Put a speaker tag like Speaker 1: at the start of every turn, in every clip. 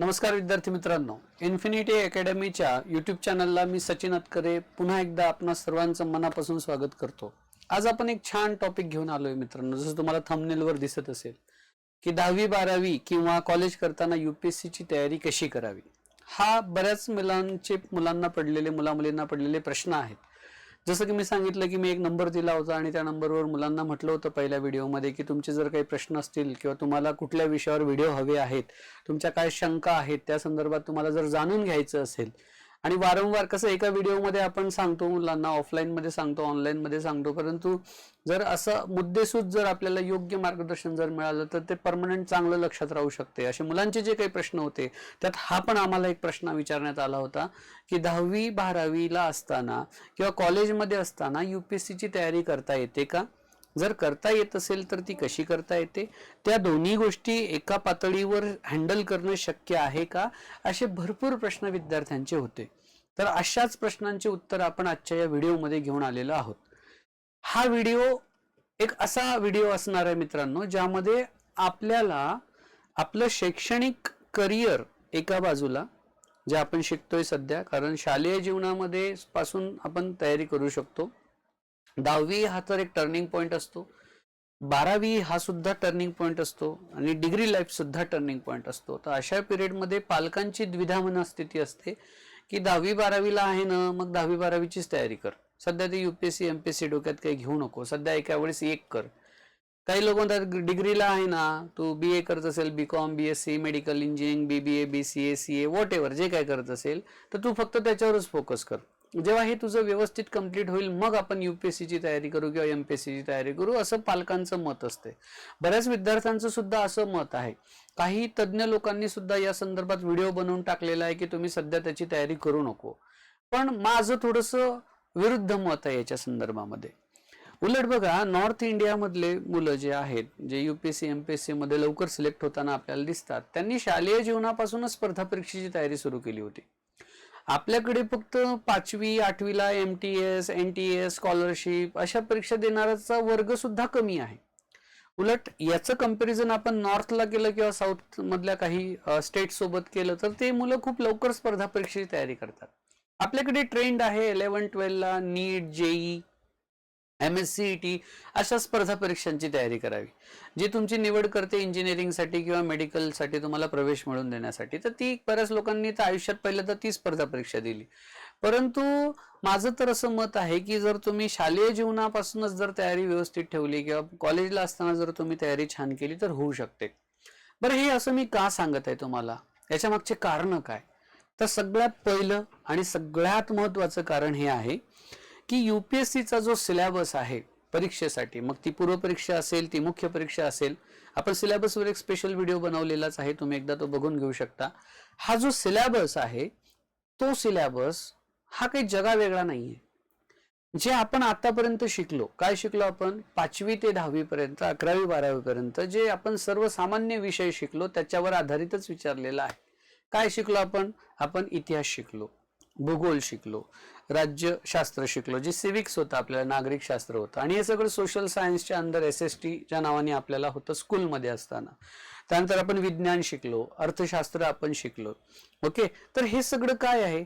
Speaker 1: नमस्कार विद्यार्थी मित्रांनो. इन्फिनिटी अकॅडमीच्या यूट्यूब चॅनलला मी सचिन अतकरे पुन्हा एकदा आपणा सर्वांचं मनापासून स्वागत करतो. आज आपण एक छान टॉपिक घेऊन आलोय मित्रांनो. जसं तुम्हाला थंबनेलवर दिसत असेल की दहावी बारावी किंवा कॉलेज करताना UPSC ची तयारी कशी करावी? हा बऱ्याच मुलांचे मुलांना पडलेले मुला मुलींना पडलेले प्रश्न आहेत. जसं की मी सांगितलं की मी एक नंबर दिला होता आणि त्या नंबरवर मुलांना म्हटलं होतं पहिल्या व्हिडिओमध्ये की तुमचे जर काही प्रश्न असतील किंवा तुम्हाला कुठल्या विषयावर व्हिडिओ हवे आहेत तुमच्या काय शंका आहेत त्या संदर्भात तुम्हाला जर जाणून घ्यायचं असेल आणि वारंवार कसं एका व्हिडिओमध्ये आपण सांगतो मुलांना ऑफलाईन मध्ये सांगतो ऑनलाईन मध्ये सांगतो. परंतु जर असं मुद्देसूद जर आपल्याला योग्य मार्गदर्शन जर मिळालं तर ते परमनंट चांगलं लक्षात राहू शकते. असे मुलांचे जे काही प्रश्न होते त्यात हा पण आम्हाला एक प्रश्न विचारण्यात आला होता की दहावी बारावीला असताना किंवा कॉलेजमध्ये असताना यू पी एस ची तयारी करता येते का? जर करता येत असेल तर ती कशी करता येते? त्या दोन्ही गोष्टी एका पातळीवर हँडल करणं शक्य आहे का? असे भरपूर प्रश्न विद्यार्थ्यांचे होते. तर अशाच प्रश्नांचे उत्तर आपण आजच्या या व्हिडिओमध्ये घेऊन आलेलो आहोत. हा व्हिडिओ एक असा व्हिडिओ असणार आहे मित्रांनो ज्यामध्ये आपल्याला आपलं शैक्षणिक करिअर एका बाजूला जे आपण शिकतोय सध्या कारण शालेय जीवनामध्ये पासून आपण तयारी करू शकतो. दहावी हा तर एक टर्निंग पॉईंट असतो. बारावी हा सुद्धा टर्निंग पॉईंट असतो आणि डिग्री लाईफ सुद्धा टर्निंग पॉईंट असतो. तर अशा पिरियडमध्ये पालकांची द्विधा मनस्थिती असते की दहावी बारावीला आहे ना मग दहावी बारावीचीच तयारी कर. सध्या ते युपीएससी एमपीएससी डोक्यात काही घेऊ नको. सध्या एका वेळेस एक कर. काही लोक म्हणतात डिग्रीला आहे ना तू बी ए करत असेल B com B S C medical engineering B B A B C A C A whatever जे काय करत असेल तर तू फक्त त्याच्यावरच फोकस कर. जेव्हा हे तुझं व्यवस्थित कंप्लीट होईल मग आपण युपीएससीची ची तयारी करू किंवा एमपीएससी ची तयारी करू असं पालकांचं मत असते. बऱ्याच विद्यार्थ्यांचं सुद्धा असं मत आहे. काही तज्ज्ञ लोकांनी सुद्धा या संदर्भात व्हिडिओ बनवून टाकलेला आहे की तुम्ही सध्या त्याची तयारी करू नको. पण माझं थोडंसं विरुद्ध मत आहे याच्या संदर्भामध्ये. उलट बघा नॉर्थ इंडियामधले मुलं जे आहेत जे युपीएससी एमपीएससी मध्ये लवकर सिलेक्ट होताना आपल्याला दिसतात त्यांनी शालेय जीवनापासूनच स्पर्धा परीक्षेची तयारी सुरू केली होती. आपल्याकडे फक्त पाचवी आठवीला M T S N T S scholarship अशा परीक्षा देणाऱ्याचा वर्ग सुद्धा कमी आहे. उलट याचं कंपॅरिझन आपण नॉर्थला केलं किंवा साऊथ मधल्या काही स्टेट सोबत केलं तर ते मुलं खूप लवकर स्पर्धा परीक्षेची तयारी करतात. आपल्याकडे ट्रेंड आहे eleven ट्वेल्वला NEET JEE M S C E T अशा स्पर्धा परीक्षांची तयारी करावी. जी तुमची निवड करते इंजिनिअरिंगसाठी किंवा मेडिकलसाठी तुम्हाला प्रवेश मिळवून देण्यासाठी. तर ती बऱ्याच लोकांनी तर आयुष्यात पहिलं तर ती स्पर्धा परीक्षा दिली. परंतु माझं तर असं मत आहे की जर तुम्ही शालेय जीवनापासूनच जर तयारी व्यवस्थित ठेवली किंवा कॉलेजला असताना जर तुम्ही तयारी छान केली तर होऊ शकते. बरं हे असं मी का सांगत आहे तुम्हाला? याच्या मागचे कारण काय? तर सगळ्यात पहिलं आणि सगळ्यात महत्वाचं कारण हे आहे की युपीएससीचा जो सिलेबस आहे परीक्षेसाठी मग ती पूर्वपरीक्षा असेल ती मुख्य परीक्षा असेल आपण सिलेबसवर एक स्पेशल व्हिडिओ बनवलेलाच आहे तुम्ही एकदा तो बघून घेऊ शकता. हा जो सिलेबस आहे तो सिलेबस हा काही जगा वेगळा नाहीये. जे आपण आतापर्यंत शिकलो काय शिकलो आपण? पाचवी ते दहावी पर्यंत अकरावी बारावी पर्यंत जे आपण सर्वसामान्य विषय शिकलो त्याच्यावर आधारितच विचारलेला आहे. काय शिकलो आपण? आपण इतिहास शिकलो. भूगोल शिकलो राज्यशास्त्र शिकलो जे सिविक्स होतं आपल्याला नागरिक शास्त्र होतं. आणि हे सगळं सोशल सायन्सच्या अंदर एस एस टीच्या नावाने आपल्याला होतं स्कूलमध्ये असताना. त्यानंतर आपण विज्ञान शिकलो अर्थशास्त्र आपण शिकलो. ओके तर हे सगळं काय आहे?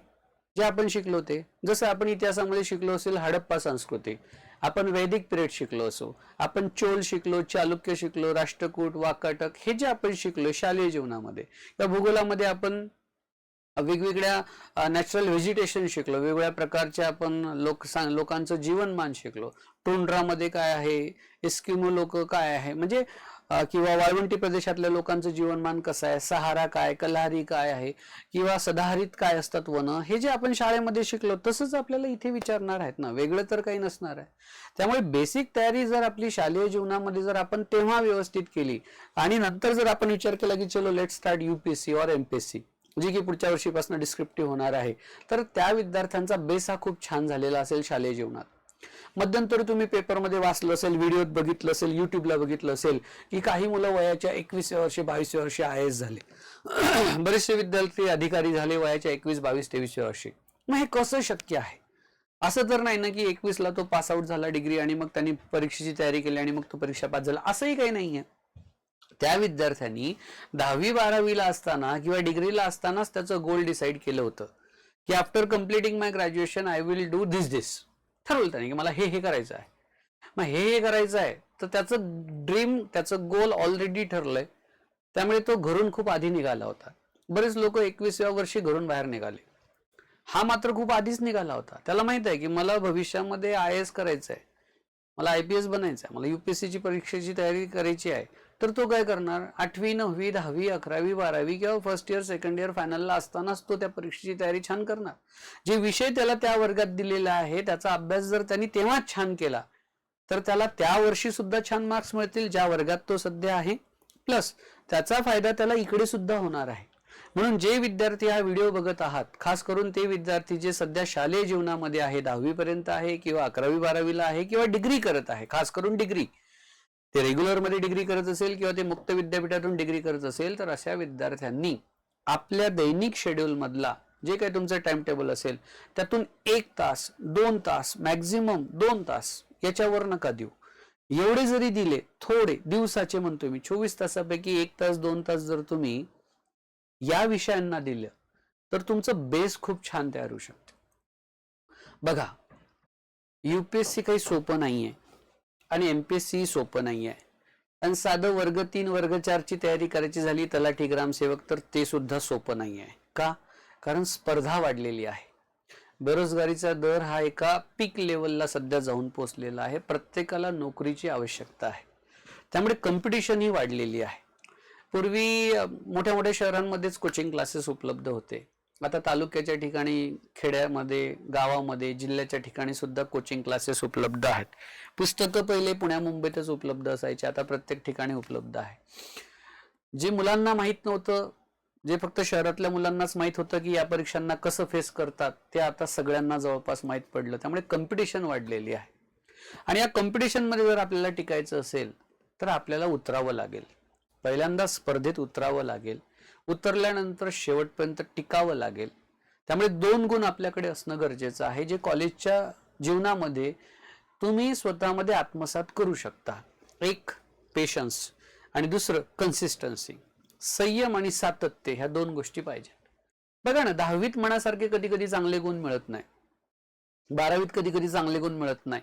Speaker 1: जे आपण शिकलो ते. जसं आपण इतिहासामध्ये शिकलो असेल हडप्पा संस्कृती. आपण वैदिक पिरियड शिकलो असो आपण चोल शिकलो चालुक्य शिकलो राष्ट्रकूट वाकाटक हे जे आपण शिकलो शालेय जीवनामध्ये या भूगोलामध्ये आपण वेगवेगळ्या नॅचरल व्हेजिटेशन शिकलो वेगवेगळ्या प्रकारच्या आपण लोक सांग लोकांचं जीवनमान शिकलो. टोंड्रामध्ये काय आहे? एस्किमो लोक काय आहे? म्हणजे किंवा वाळवंटी प्रदेशातल्या लोकांचं जीवनमान कसं आहे? सहारा काय? कल्हारी काय आहे? किंवा सदाहरित काय असतात वन? हे जे आपण शाळेमध्ये शिकलो तसंच आपल्याला इथे विचारणार आहेत ना. वेगळं तर काही नसणार आहे. त्यामुळे बेसिक तयारी जर आपली शालेय जीवनामध्ये जर आपण तेव्हा व्यवस्थित केली आणि नंतर जर आपण विचार केला की चलो लेट स्टार्ट युपीएससी और एमपीएससी जी की पुढच्या वर्षीपासून डिस्क्रिप्टिव्ह होणार आहे. तर त्या विद्यार्थ्यांचा बेस हा खूप छान झालेला असेल शालेय जीवनात. मध्यंतरी तुम्ही पेपरमध्ये वाचलं असेल व्हिडिओत बघितलं असेल युट्यूबला बघितलं असेल की काही मुलं वयाच्या एकवीसव्या वर्षी बावीसव्या वर्षी आय एस झाले. बरेचसे विद्यार्थी अधिकारी झाले वयाच्या एकवीस बावीस तेवीसव्या वर्षी. मग हे कसं शक्य आहे? असं तर नाही ना की एकवीसला तो पास आउट झाला डिग्री आणि मग त्यांनी परीक्षेची तयारी केली आणि मग तो परीक्षा पास झाला. असंही काही नाहीये. त्या विद्यार्थ्यांनी दहावी बारावीला असताना किंवा डिग्रीला असतानाच त्याचं गोल डिसाईड केलं होतं की after completing my graduation I will do this this ठरवलं त्याने की मला हे हे करायचं आहे. मग हे हे करायचं आहे तर त्याचं ड्रीम त्याचं गोल ऑलरेडी ठरलंय. त्यामुळे तो घरून खूप आधी निघाला होता. बरेच लोक एकवीसव्या वर्षी घरून बाहेर निघाले. हा मात्र खूप आधीच निघाला होता. त्याला माहीत आहे की मला भविष्यामध्ये आय एस करायचं आहे मला आय पी एस बनायचं आहे मला युपीएससीची परीक्षेची तयारी करायची आहे. तर तो काय करणार? आठवी नववी दहावी अकरावी बारावी किंवा फर्स्ट इयर सेकंड इयर फायनलला असतानाच तो त्या परीक्षेची तयारी छान करणार. जे विषय त्याला त्या वर्गात दिलेला आहे त्याचा अभ्यास जर त्यांनी तेव्हाच छान केला तर त्याला त्या वर्षी सुद्धा छान मार्क्स मिळतील ज्या वर्गात तो सध्या आहे. प्लस त्याचा फायदा त्याला इकडे सुद्धा होणार आहे. म्हणून जे विद्यार्थी हा व्हिडिओ बघत आहात खास करून ते विद्यार्थी जे सध्या शालेय जीवनामध्ये आहे दहावी पर्यंत आहे किंवा अकरावी बारावीला आहे किंवा डिग्री करत आहे खास करून डिग्री ते रेग्युलरमध्ये डिग्री करत असेल किंवा ते मुक्त विद्यापीठातून डिग्री करत असेल तर अशा विद्यार्थ्यांनी आपल्या दैनिक शेड्यूल मधला जे काही तुमचं टाइम टेबल असेल त्यातून एक तास दोन तास मॅक्झिमम दोन तास याच्यावर नका देऊ. एवढे जरी दिले थोडे दिवसाचे म्हणतोय मी चोवीस तासापैकी एक तास दोन तास जर तुम्ही या विषयांना दिलं तर तुमचं बेस खूप छान तयार होऊ शकतं. बघा युपीएससी काही सोपं नाहीये. आणि एम पी एस सी सोपं नाही आहे आणि साधं वर्ग तीन वर्ग चारची तयारी करायची झाली तलाठी ग्रामसेवक तर ते सुद्धा सोपं नाही आहे का? कारण स्पर्धा वाढलेली आहे. बेरोजगारीचा दर हा एका पीक लेवलला सध्या जाऊन पोहोचलेला आहे. प्रत्येकाला नोकरीची आवश्यकता आहे. त्यामुळे कॉम्पिटिशन ही वाढलेली आहे. पूर्वी मोठ्या मोठ्या शहरांमध्येच कोचिंग क्लासेस उपलब्ध होते. आता तालुक्याच्या ठिकाणी खेड्यामध्ये गावामध्ये जिल्ह्याच्या ठिकाणी सुद्धा कोचिंग क्लासेस उपलब्ध आहेत. पुस्तकं पहिले पुण्या मुंबईतच उपलब्ध असायचे आता प्रत्येक ठिकाणी उपलब्ध आहे. जे मुलांना माहीत नव्हतं जे फक्त शहरातल्या मुलांनाच माहीत होतं की या परीक्षांना कसं फेस करतात ते आता सगळ्यांना जवळपास माहीत पडलं. त्यामुळे कॉम्पिटिशन वाढलेली आहे. आणि या कॉम्पिटिशनमध्ये जर आपल्याला टिकायचं असेल तर आपल्याला उतरावं लागेल. पहिल्यांदा स्पर्धेत उतरावं लागेल. उतरल्यानंतर शेवटपर्यंत टिकावं लागेल. त्यामुळे दोन गुण आपल्याकडे असणं गरजेचं आहे जे कॉलेजच्या जीवनामध्ये तुम्ही स्वतःमध्ये आत्मसात करू शकता. एक पेशन्स आणि दुसरं कन्सिस्टन्सी संयम आणि सातत्य ह्या दोन गोष्टी पाहिजेत. बघा ना दहावीत मनासारखे कधी कधी चांगले गुण मिळत नाही. बारावीत कधी कधी चांगले गुण मिळत नाही.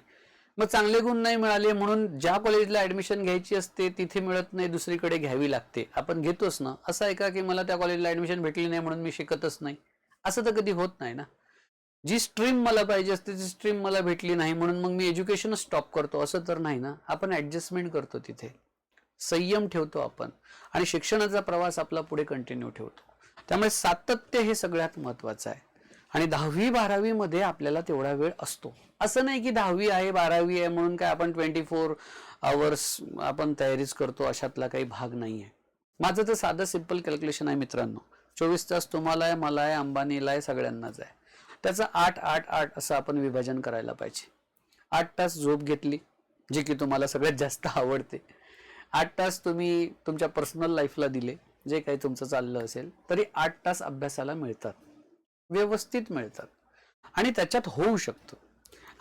Speaker 1: मग चांगले गुण नाही मिळाले म्हणून ज्या कॉलेजला ऍडमिशन घ्यायची असते तिथे मिळत नाही दुसरीकडे घ्यावी लागते. आपण घेतोच ना. असं आहे का की मला त्या कॉलेजला ऍडमिशन भेटली नाही म्हणून मी शिकतच नाही? असं तर कधी होत नाही ना. जी स्ट्रीम मला पाहिजे असते ती स्ट्रीम मला भेटली नाही म्हणून मग मी एज्युकेशनच स्टॉप करतो. असं तर नाही ना. आपण ऍडजस्टमेंट करतो तिथे. संयम ठेवतो आपण. आणि शिक्षणाचा प्रवास आपला पुढे कंटिन्यू ठेवतो. त्यामुळे सातत्य हे सगळ्यात महत्वाचं आहे. आणि दहावी बारावीमध्ये आपल्याला तेवढा वेळ असतो. असं नाही की दहावी आहे बारावी आहे म्हणून काय आपण ट्वेंटी फोर आवर्स आपण तयारीच करतो अशातला काही भाग नाही आहे माझं तर साधं सिंपल कॅल्क्युलेशन आहे मित्रांनो. चोवीस तास तुम्हाला आहे मला आहे अंबानीला आहे सगळ्यांनाच आहे. त्याचं आठ आठ आठ असं आपण विभाजन करायला पाहिजे. आठ तास झोप घेतली जे की तुम्हाला सगळ्यात जास्त आवडते. आठ तास तुम्ही तुमच्या पर्सनल लाईफला दिले जे काही तुमचं चाललं असेल तरी आठ तास अभ्यासाला मिळतात. व्यवस्थित मिळतात. आणि त्याच्यात होऊ शकतं.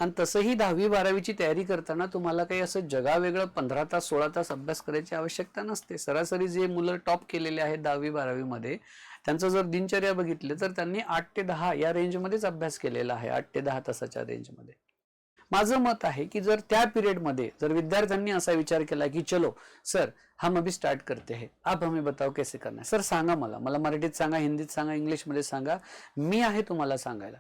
Speaker 1: आणि तसंही दहावी बारावीची तयारी करताना तुम्हाला काही असं जगावेगळं पंधरा तास सोळा तास अभ्यास करायची आवश्यकता नसते. सरासरी जे मुलं टॉप केलेले आहेत दहावी बारावीमध्ये त्यांचं जर दिनचर्या बघितली तर त्यांनी आठ ते दहा या रेंजमध्येच अभ्यास केलेला आहे. आठ ते दहा तासाच्या रेंजमध्ये माझं मत आहे की जर त्या पिरियडमध्ये जर विद्यार्थ्यांनी असा विचार केला की चलो सर हम अभी स्टार्ट करते हैं आप हमें बताओ कैसे करना है सर सांगा मला. मला मराठीत सांगा हिंदीत सांगा इंग्लिशमध्ये सांगा. मी आहे तुम्हाला सांगायला.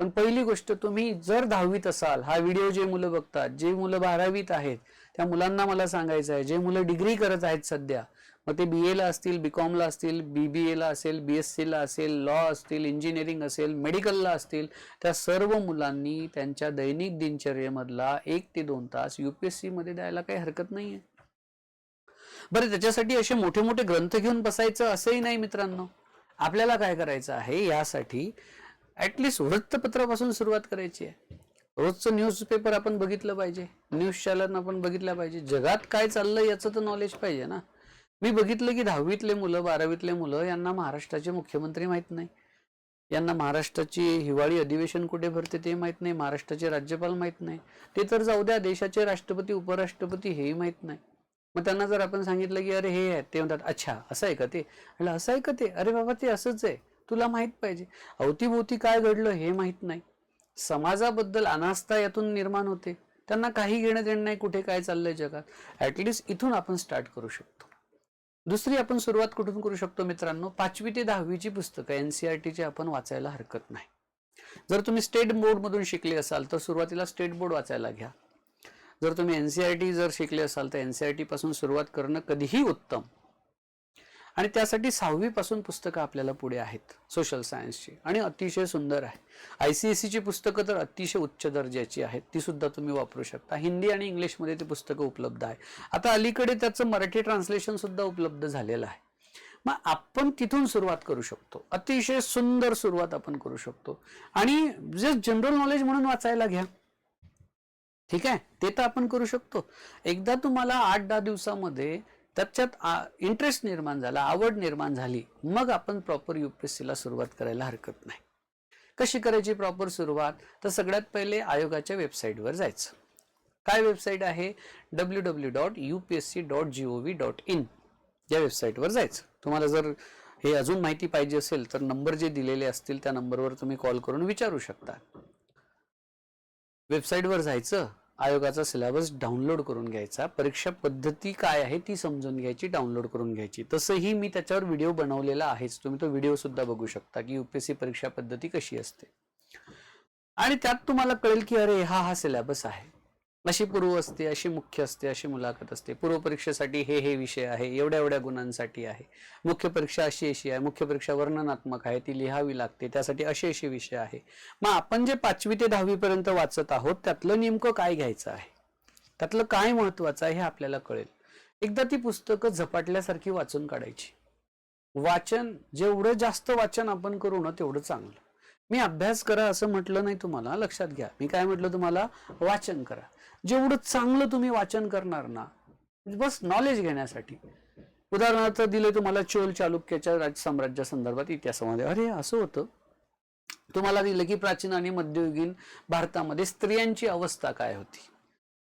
Speaker 1: पण पहिली गोष्ट तुम्ही जर दहावीत असाल हा व्हिडिओ जे मुलं बघतात जे मुलं बारावीत आहेत त्या मुलांना मला सांगायचं आहे. जे मुलं डिग्री करत आहेत सध्या मग ते बी एला असतील बी कॉमला असतील बी बी एला असेल बी एस सीला असेल लॉ असतील इंजिनिअरिंग असेल मेडिकलला असतील त्या सर्व मुलांनी त्यांच्या दैनिक दिनचर्येमधला एक ते दोन तास युपीएससी मध्ये द्यायला काही हरकत नाहीये. बरं त्याच्यासाठी असे मोठे मोठे ग्रंथ घेऊन बसायचं असंही नाही मित्रांनो. आपल्याला काय करायचं आहे यासाठी ऍटलिस्ट वृत्तपत्रापासून सुरुवात करायची आहे. रोजचं न्यूजपेपर आपण बघितलं पाहिजे न्यूज चॅनल आपण बघितलं पाहिजे. जगात काय चाललंय याचं तर नॉलेज पाहिजे ना. मी बघितलं की दहावीतले मुलं बारावीतले मुलं यांना महाराष्ट्राचे मुख्यमंत्री माहीत नाही. यांना महाराष्ट्राची हिवाळी अधिवेशन कुठे भरते ते माहीत नाही. महाराष्ट्राचे राज्यपाल माहीत नाही. ते तर जाऊ द्या देशाचे राष्ट्रपती उपराष्ट्रपती हेही माहीत नाही. मग त्यांना जर आपण सांगितलं की अरे हे आहे ते म्हणतात अच्छा असं आहे का ते? म्हटलं असं आहे का ते? अरे बाबा ते असंच आहे. तुला माहीत पाहिजे. अवतीभोवती काय घडलं हे माहीत नाही. समाजाबद्दल अनास्था यातून निर्माण होते. त्यांना काही घेणं देणं नाही कुठे काय चाललंय जगात. ॲटलिस्ट इथून आपण स्टार्ट करू शकतो. दुसरी आपण सुरुवात कुठून करू शकतो मित्रांनो? पाचवी ते दहावीची पुस्तकं एनसीआरटीची आपण वाचायला हरकत नाही. जर तुम्ही स्टेट बोर्डमधून शिकले असाल तर सुरुवातीला स्टेट बोर्ड वाचायला घ्या. जर तुम्ही एनसीआरटी जर शिकले असाल तर एनसीआरटी पासून सुरुवात करणं कधीही उत्तम. आणि त्यासाठी सहावी पासून पुस्तकं आपल्याला पुढे आहेत सोशल सायन्सची आणि अतिशय सुंदर आहे. आय सी एस सीची पुस्तकं तर अतिशय उच्च दर्जाची आहेत ती सुद्धा तुम्ही वापरू शकता. हिंदी आणि इंग्लिशमध्ये ती पुस्तकं उपलब्ध आहे. आता अलीकडे त्याचं मराठी ट्रान्सलेशन सुद्धा उपलब्ध झालेलं आहे. मग आपण तिथून सुरुवात करू शकतो. अतिशय सुंदर सुरुवात आपण करू शकतो. आणि जे जनरल नॉलेज म्हणून वाचायला घ्या. ठीक आहे? ते तर आपण करू शकतो. एकदा तुम्हाला आठ दहा दिवसामध्ये त्याच्यात इंटरेस्ट निर्माण झाला आवड निर्माण झाली. मग आपण प्रॉपर युपीएससीला सुरुवात करायला हरकत नाही. कशी करायची प्रॉपर सुरुवात? तर सगळ्यात पहिले आयोगाच्या वेबसाईटवर जायचं. काय वेबसाईट आहे? W W dot U P S C dot G O V dot in या वेबसाईटवर जायचं. तुम्हाला जर हे अजून माहिती पाहिजे असेल तर नंबर जे दिलेले असतील त्या नंबरवर तुम्ही कॉल करून विचारू शकता. वेबसाईटवर जायचं. आयोगाचा सिलेबस डाउनलोड करून घ्यायचा. परीक्षा पद्धती काय आहे ती समजून घ्यायची डाउनलोड करून घ्यायची. तसंही मी त्याच्यावर व्हिडिओ बनवलेला आहेच. तुम्ही तो व्हिडिओ सुद्धा बघू शकता की युपीएससी परीक्षा पद्धती कशी असते. आणि त्यात तुम्हाला कळेल की अरे हा हा सिलेबस आहे. अशी पूर्व असते अशी मुख्य असते अशी मुलाखत असते. पूर्व परीक्षेसाठी हे हे विषय आहे एवढ्या एवढ्या गुणांसाठी आहे. मुख्य परीक्षा अशी अशी आहे मुख्य परीक्षा वर्णनात्मक आहे ती लिहावी लागते त्यासाठी असे असे विषय आहे. मग आपण जे पाचवी ते दहावी पर्यंत वाचत आहोत त्यातलं नेमकं काय घ्यायचं आहे? त्यातलं काय महत्वाचं आहे हे आपल्याला कळेल. एकदा ती पुस्तकं झपाटल्यासारखी वाचून काढायची. वाचन जेवढं जास्त वाचन आपण करू ना तेवढं चांगलं. मी अभ्यास करा असं म्हटलं नाही तुम्हाला लक्षात घ्या. मी काय म्हटलं तुम्हाला? वाचन करा. जेवढं चांगलं तुम्ही वाचन करणार ना बस नॉलेज घेण्यासाठी. उदाहरणार्थ दिले तुम्हाला चोल चालुक्याच्या राज साम्राज्या संदर्भात इतिहासामध्ये. अरे असं होतं. तुम्हाला दिलं की प्राचीन आणि मध्ययुगीन भारतामध्ये स्त्रियांची अवस्था काय होती?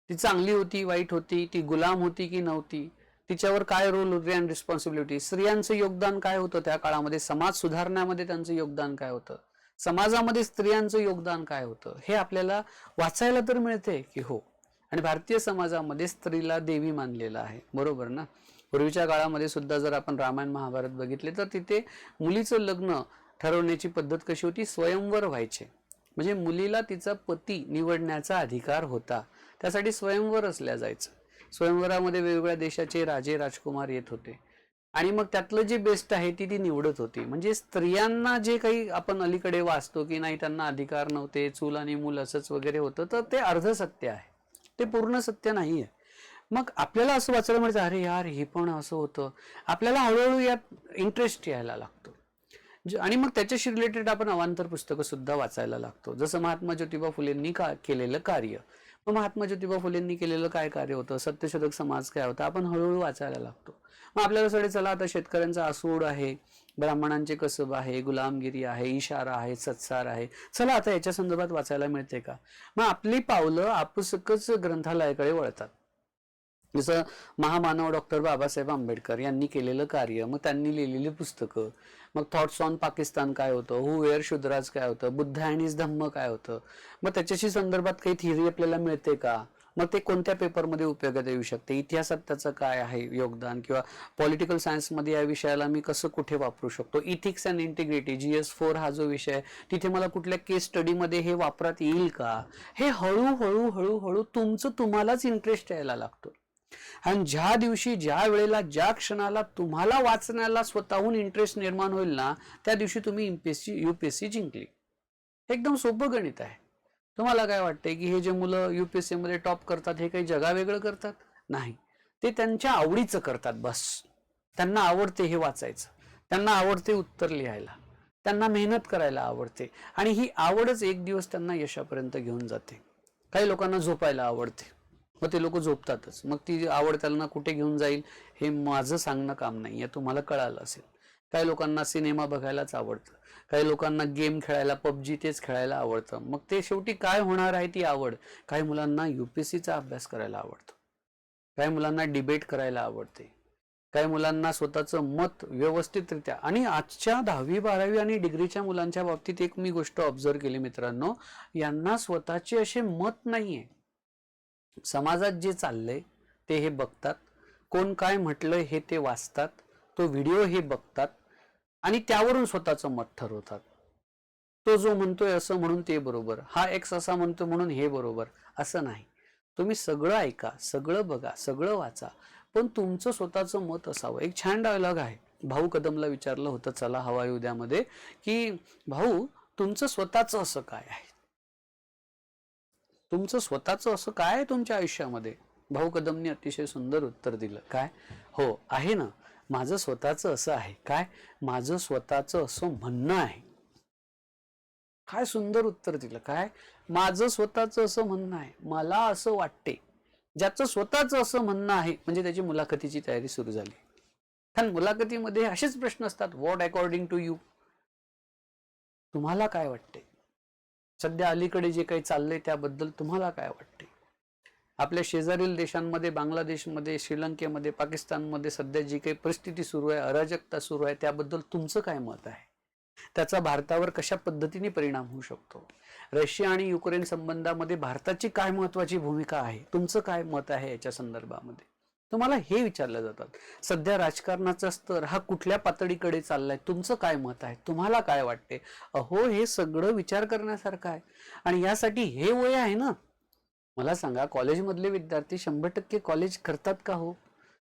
Speaker 1: ती चांगली होती वाईट होती ती गुलाम होती की नव्हती? तिच्यावर काय रोल होते अँड रिस्पॉन्सिबिलिटी स्त्रियांचं योगदान काय होतं त्या काळामध्ये? समाज सुधारण्यामध्ये त्यांचं योगदान काय होतं? समाजामध्ये स्त्रियांचं योगदान काय होतं? हे आपल्याला वाचायला तर मिळते की हो. आणि भारतीय समाजामध्ये स्त्रीला देवी मानलेलं आहे. बरोबर ना? पूर्वीच्या काळामध्ये सुद्धा जर आपण रामायण महाभारत बघितले तर तिथे मुलीचं लग्न ठरवण्याची पद्धत कशी होती? स्वयंवर व्हायचे. म्हणजे मुलीला तिचा पती निवडण्याचा अधिकार होता. त्यासाठी स्वयंवर असल्या जायचं. स्वयंवरामध्ये वेगवेगळ्या देशाचे राजे राजकुमार येत होते. आणि मग त्यातलं जे बेस्ट आहे ती ती निवडत होती. म्हणजे स्त्रियांना जे काही आपण अलीकडे वाचतो की नाही त्यांना अधिकार नव्हते चूल आणि मूल असंच वगैरे होतं तर ते अर्ध सत्य आहे. ते पूर्ण सत्य नाही आहे. मग आपल्याला असं वाचायला मिळतं अरे यार हे पण असं होतं. आपल्याला हळूहळू यात इंटरेस्ट यायला लागतो. आणि मग त्याच्याशी रिलेटेड आपण अवांतर पुस्तकं सुद्धा वाचायला लागतो. जसं महात्मा ज्योतिबा फुलेंनी का केलेलं कार्य. महात्मा ज्योतिबा फुलेंनी केलेलं काय कार्य होतं? सत्यशोधक समाज काय होता? आपण हळूहळू वाचायला लागतो. मग आपल्याला सगळे चला आता शेतकऱ्यांचा आसूड आहे ब्राह्मणांचे कसब आहे गुलामगिरी आहे इशारा आहे सत्सार आहे. चला आता याच्या संदर्भात वाचायला मिळते का? मग आपली पावलं आपुसकच ग्रंथालयाकडे वळतात. जसं महामानव डॉक्टर बाबासाहेब आंबेडकर यांनी केलेलं कार्य मग त्यांनी लिहिलेली पुस्तकं मग थॉट्स ऑन पाकिस्तान काय होतं? हु वेअर शुद्राज काय होतं? बुद्ध आणि धम्म काय होतं? मग त्याच्याशी संदर्भात काही थिअरी आपल्याला मिळते का? मग ते कोणत्या पेपरमध्ये उपयोगात येऊ शकते? इतिहासात त्याचं काय आहे योगदान? किंवा पॉलिटिकल सायन्समध्ये या विषयाला मी कसं कुठे वापरू शकतो? Ethics and integrity G S four हा जो विषय तिथे मला कुठल्या केस स्टडीमध्ये हे वापरात येईल का? हे हळूहळू हळूहळू तुमचं तुम्हालाच इंटरेस्ट यायला लागतो. आणि ज्या दिवशी ज्या वेळेला ज्या क्षणाला तुम्हाला वाचण्याला स्वतःहून इंटरेस्ट निर्माण होईल ना त्या दिवशी तुम्ही एमपीएससी युपीएससी जिंकली. एकदम सोपं गणित आहे. तुम्हाला काय वाटतंय की हे जे मुलं युपीएससी मध्ये टॉप करतात हे काही जगावेगळं करतात? नाही. ते त्यांच्या आवडीचं करतात बस. त्यांना आवडते हे वाचायचं. त्यांना आवडते उत्तर लिहायला. त्यांना मेहनत करायला आवडते. आणि ही आवडच एक दिवस त्यांना यशापर्यंत घेऊन जाते. काही लोकांना झोपायला आवडते. मग ते लोक झोपतातच. मग ती आवड त्यांना कुठे घेऊन जाईल हे माझं सांगणं काम नाही आहे तुम्हाला कळालं असेल. काही लोकांना सिनेमा बघायलाच आवडतं. काही लोकांना गेम खेळायला पबजी तेच खेळायला आवडतं. मग ते शेवटी काय होणार आहे ती आवड? काही मुलांना यू पी सीचा अभ्यास करायला आवडतो. काही मुलांना डिबेट करायला आवडते. काही मुलांना स्वतःचं मत व्यवस्थितरित्या आणि आजच्या दहावी बारावी आणि डिग्रीच्या मुलांच्या बाबतीत एक मी गोष्ट ऑब्झर्व केली मित्रांनो यांना स्वतःचे असे मत नाही आहे समाजात जे चाललंय ते हे बघतात. कोण काय म्हटलंय हे ते वाचतात. तो व्हिडिओ हे बघतात आणि त्यावरून स्वतःचं मत ठरवतात. तो जो म्हणतोय असं म्हणून ते बरोबर हा एक्स असा म्हणतो म्हणून हे बरोबर असं नाही. तुम्ही सगळं ऐका सगळं बघा सगळं वाचा पण तुमचं स्वतःचं मत असावं. एक छान डायलॉग आहे. भाऊ कदमला विचारलं होतं चला हवा उद्यामध्ये की भाऊ तुमचं स्वतःचं असं काय आहे? तुमचं स्वतःचं असं काय आहे तुमच्या आयुष्यामध्ये? भाऊ कदमने अतिशय सुंदर उत्तर दिलं. काय? हो आहे ना. माझं स्वतःचं असं आहे. काय? माझं स्वतःचं असं म्हणणं आहे. काय सुंदर उत्तर दिलं. काय? माझं स्वतःचं असं म्हणणं आहे. मला असं वाटते. ज्याचं स्वतःचं असं म्हणणं आहे म्हणजे त्याची मुलाखतीची तयारी सुरू झाली. कारण मुलाखतीमध्ये असेच प्रश्न असतात. व्हॉट अकॉर्डिंग टू यू तुम्हाला काय वाटते? सध्या अलीकडे जे काही चाललंय त्याबद्दल तुम्हाला काय वाटते आपल्या शेजारील देशांमध्ये बांगलादेशमध्ये श्रीलंकेमध्ये पाकिस्तानमध्ये सध्या जी काही परिस्थिती सुरू आहे अराजकता सुरू आहे त्याबद्दल तुमचं काय मत आहे? त्याचा भारतावर कशा पद्धतीने परिणाम होऊ शकतो? रशिया आणि युक्रेन संबंधामध्ये भारताची काय महत्वाची भूमिका आहे? तुमचं काय मत आहे याच्या संदर्भामध्ये? तुम्हाला हे विचारलं जातात. सध्या राजकारणाचा स्तर हा कुठल्या पातळीकडे चाललाय? तुमचं काय मत आहे? तुम्हाला काय वाटते? अहो हे सगळं विचार करण्यासारखं आहे. आणि यासाठी हे वय आहे ना? मला सांगा कॉलेजमधले विद्यार्थी शंभर टक्के कॉलेज करतात का हो?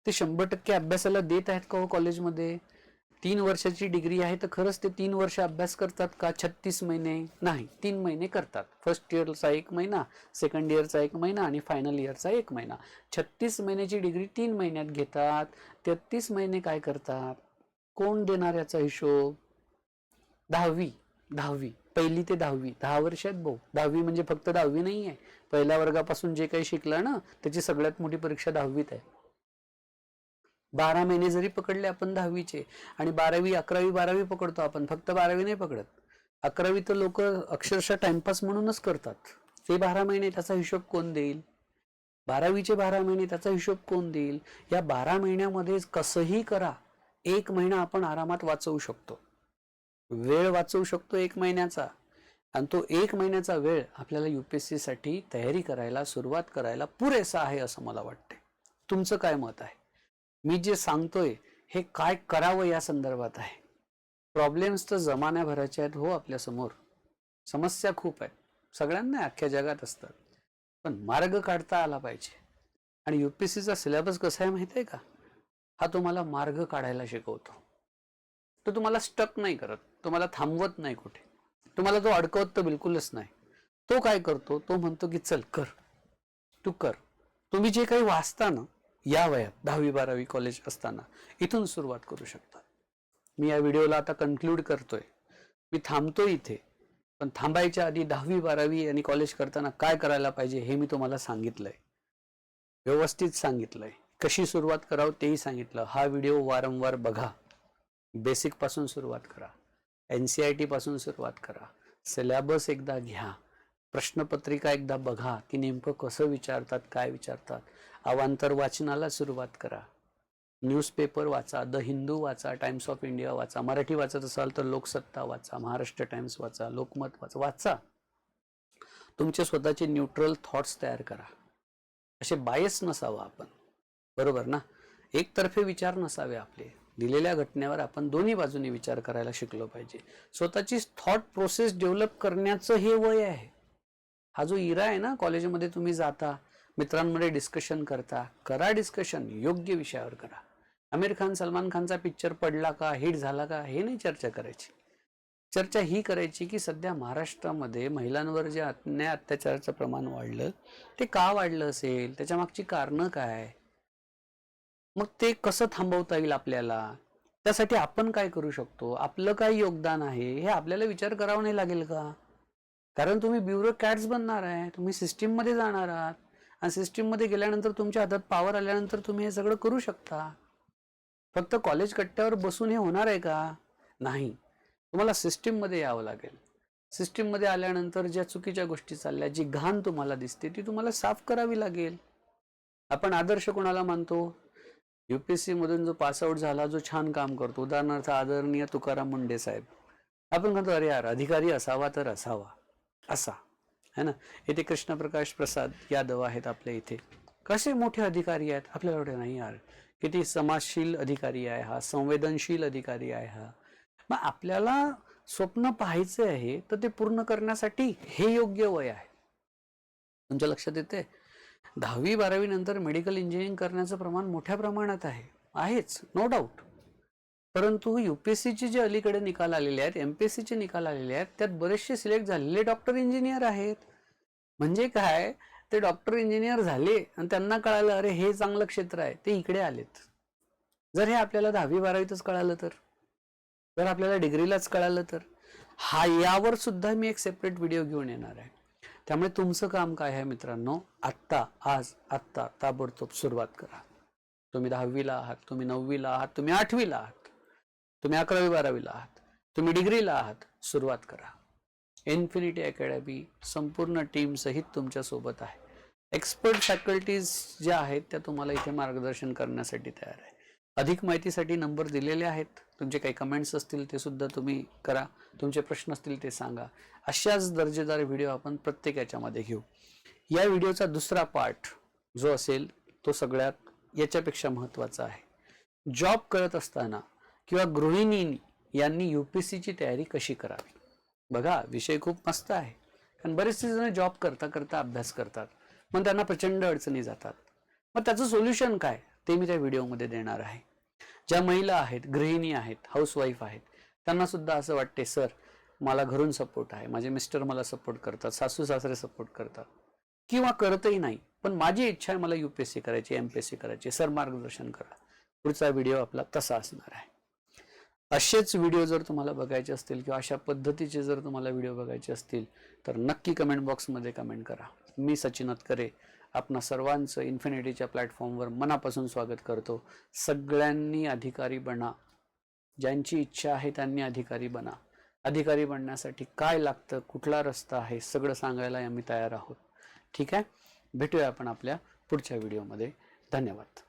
Speaker 1: ते शंभर टक्के अभ्यासाला देत आहेत का हो कॉलेजमध्ये? तीन वर्षाची डिग्री आहे तर खरंच ते तीन वर्ष अभ्यास करतात का? छत्तीस महिने नाही तीन महिने करतात. फर्स्ट इयरचा एक महिना सेकंड इयरचा एक महिना आणि फायनल इयरचा एक महिना. छत्तीस महिन्याची डिग्री तीन महिन्यात घेतात. तेहतीस महिने काय करतात? कोण देणार याचा हिशोब? दहावी दहावी. पहिली ते दहावी. दहा वर्षात भाऊ. दहावी म्हणजे फक्त दहावी नाही आहे पहिल्या वर्गापासून जे काही शिकलं ना त्याची सगळ्यात मोठी परीक्षा दहावीत आहे. बारा महिने जरी पकडले आपण दहावीचे आणि बारावी अकरावी बारावी पकडतो आपण फक्त बारावी नाही पकडत. अकरावी तर लोक अक्षरशः टाइमपास म्हणूनच करतात. ते बारा महिने त्याचा हिशोब कोण देईल? बारावीचे बारा महिने त्याचा हिशोब कोण देईल? या बारा महिन्यामध्ये कसंही करा एक महिना आपण आरामात वाचवू शकतो. वेळ वाचवू शकतो एक महिन्याचा. आणि तो एक महिन्याचा वेळ आपल्याला युपीएससी साठी तयारी करायला सुरुवात करायला पुरेसा आहे असं मला वाटते तुमचं काय मत आहे? मी जे सांगतोय हे काय करावं या संदर्भात आहे. प्रॉब्लेम्स तर जमान्याभराचे आहेत हो आपल्यासमोर समस्या खूप आहेत. सगळ्यांना अख्ख्या जगात असतात. पण मार्ग काढता आला पाहिजे. आणि यू पी सीचा सिलेबस कसा आहे माहिती आहे का? हा तुम्हाला मार्ग काढायला शिकवतो. तो तुम्हाला स्टक नाही करत. तुम्हाला थांबवत नाही कुठे. तुम्हाला तो अडकवत तर बिलकुलच नाही. तो काय करतो? तो म्हणतो की चल कर. तू कर. तुम्ही जे काही वाचता ना या वयात दहावी बारावी कॉलेज असताना इथून सुरुवात करू शकता मी या व्हिडिओला आता कन्क्लूड करतोय. मी थांबतो इथे पण थांबायच्या आधी दहावी बारावी आणि कॉलेज करताना काय करायला पाहिजे हे मी तुम्हाला सांगितलंय. व्यवस्थित सांगितलंय. कशी सुरुवात करावं तेही सांगितलं. हा व्हिडिओ वारंवार बघा. बेसिकपासून सुरुवात करा. एन सी आय टी पासून सुरुवात करा. सिलॅबस एकदा घ्या. प्रश्नपत्रिका एकदा बघा. की नेमकं कसं विचारतात काय विचारतात. अवांतर वाचनाला सुरुवात करा. न्यूजपेपर वाचा द हिंदू वाचा टाइम्स ऑफ इंडिया वाचा मराठी वाचत असाल तर लोकसत्ता वाचा महाराष्ट्र टाइम्स वाचा लोकमत वाचा वाचा. तुमचे स्वतःचे न्यूट्रल थॉट्स तयार करा. असे बायस नसावं आपण. बरोबर ना? एकतर्फे विचार नसावे आपले. दिलेल्या घटनेवर आपण दोन्ही बाजूने विचार करायला शिकलो पाहिजे. स्वतःची थॉट प्रोसेस डेव्हलप करण्याचं हे वय आहे. हा जो इरा आहे ना कॉलेजमध्ये तुम्ही जाता मित्रांमध्ये डिस्कशन करता करा डिस्कशन योग्य विषयावर करा. आमिर खान सलमान खानचा पिक्चर पडला का हिट झाला का हे नाही चर्चा करायची. चर्चा ही करायची की सध्या महाराष्ट्रामध्ये महिलांवर जे अन्याय अत्याचाराचं प्रमाण वाढलं ते का वाढलं असेल? त्याच्या मागची कारणं काय? मग ते कसं थांबवता येईल आपल्याला? त्यासाठी आपण काय करू शकतो? आपलं काय योगदान आहे? हे आपल्याला विचार करावा नाही लागेल का? कारण तुम्ही ब्युरो कॅट्स बनणार आहे तुम्ही सिस्टीममध्ये जाणार आहात. आणि सिस्टीममध्ये गेल्यानंतर तुमच्या हातात पॉवर आल्यानंतर तुम्ही हे सगळं करू शकता. फक्त कॉलेज कट्ट्यावर बसून हे होणार आहे का? नाही. तुम्हाला सिस्टीममध्ये यावं लागेल. सिस्टीममध्ये आल्यानंतर ज्या चुकीच्या गोष्टी चालल्या जी घाण तुम्हाला दिसते ती तुम्हाला साफ करावी लागेल. आपण आदर्श कोणाला मानतो? यू पी एस सीमधून जो पासआउट झाला जो छान काम करतो. उदाहरणार्थ आदरणीय तुकाराम मुंडे साहेब. आपण म्हणतो अरे यार अधिकारी असावा तर असावा. असा. है ना? इथे कृष्णप्रकाश प्रसाद यादव आहेत आपल्या इथे. कसे मोठे अधिकारी आहेत? आपल्याला एवढे नाही यार. किती समाजशील अधिकारी आहे हा संवेदनशील अधिकारी आहे हा. मग आपल्याला स्वप्न पाहायचे आहे तर ते पूर्ण करण्यासाठी हे योग्य वय आहे. तुमच्या लक्षात येते? दहावी बारावी नंतर मेडिकल इंजिनिअरिंग करण्याचं प्रमाण मोठ्या प्रमाणात आहे. आहेच नो डाऊट परंतु युपीएससीचे जे अलीकडे निकाल आलेले आहेत एमपीएससीचे निकाल आलेले आहेत त्यात बरेचसे सिलेक्ट झालेले डॉक्टर इंजिनियर आहेत. म्हणजे काय? ते डॉक्टर इंजिनियर झाले आणि त्यांना कळालं अरे हे चांगलं क्षेत्र आहे ते इकडे आलेत. जर हे आपल्याला दहावी बारावीतच कळालं तर जर आपल्याला डिग्रीलाच कळालं तर हा यावर सुद्धा मी एक सेपरेट व्हिडिओ घेऊन येणार आहे. त्यामुळे तुमचं काम काय आहे मित्रांनो? आत्ता आज आत्ता ताबडतोब सुरुवात करा. तुम्ही दहावीला आहात तुम्ही नववीला आहात तुम्ही आठवीला आहात. तुम्ही अकरावी बारावीला आहात. तुम्ही डिग्रीला आहात. सुरुवात करा. इन्फिनिटी अकॅडमी संपूर्ण टीम सहित आहे. एक्सपर्ट फॅकल्टीज ज्या आहेत त्या तुम्हाला इथे मार्गदर्शन करण्यासाठी तयार आहे. अधिक माहितीसाठी नंबर दिलेले आहेत. तुमचे काही कमेंट्स असतील ते सुद्धा तुम्ही करा. तुमचे प्रश्न असतील ते सांगा. अशाच दर्जेदार व्हिडिओ आपण प्रत्येक याच्यामध्ये घेऊ. या व्हिडिओचा दुसरा पार्ट जो असेल तो सगळ्यात याच्यापेक्षा महत्त्वाचा आहे. जॉब करत असताना किंवा गृहिणींनी यांनी युपीएससीची तयारी कशी करावी? बघा विषय खूप मस्त आहे. कारण बरेचसे जण जॉब करता करता अभ्यास करतात. मग त्यांना प्रचंड अडचणी जातात. मग त्याचं सोल्युशन काय? ते मी त्या व्हिडिओमध्ये देणार आहे. ज्या महिला आहेत गृहिणी आहेत हाऊसवाईफ आहेत त्यांना सुद्धा असं वाटते सर मला घरून सपोर्ट आहे. माझे मिस्टर मला सपोर्ट करतात. सासू सासरे सपोर्ट करतात. किंवा करतही नाही. पण माझी इच्छा आहे मला युपीएससी करायची एम पी एस सी करायची. सर मार्गदर्शन करा. पुढचा व्हिडिओ आपला तसा असणार आहे. असेच व्हिडिओ जर तुम्हाला बघायचे असतील किंवा अशा पद्धतीचे जर तुम्हाला व्हिडिओ बघायचे असतील तर नक्की कमेंट बॉक्समध्ये कमेंट करा. मी सचिन अतकरे आपणा सर्वांचं इन्फिनिटीच्या प्लॅटफॉर्मवर मनापासून स्वागत करतो. सगळ्यांनी अधिकारी बना. ज्यांची इच्छा आहे त्यांनी अधिकारी बना. अधिकारी बनण्यासाठी काय लागतं कुठला रस्ता आहे सगळं सांगायला आम्ही तयार आहोत. ठीक आहे? भेटूया आपण आपल्या पुढच्या व्हिडिओमध्ये धन्यवाद.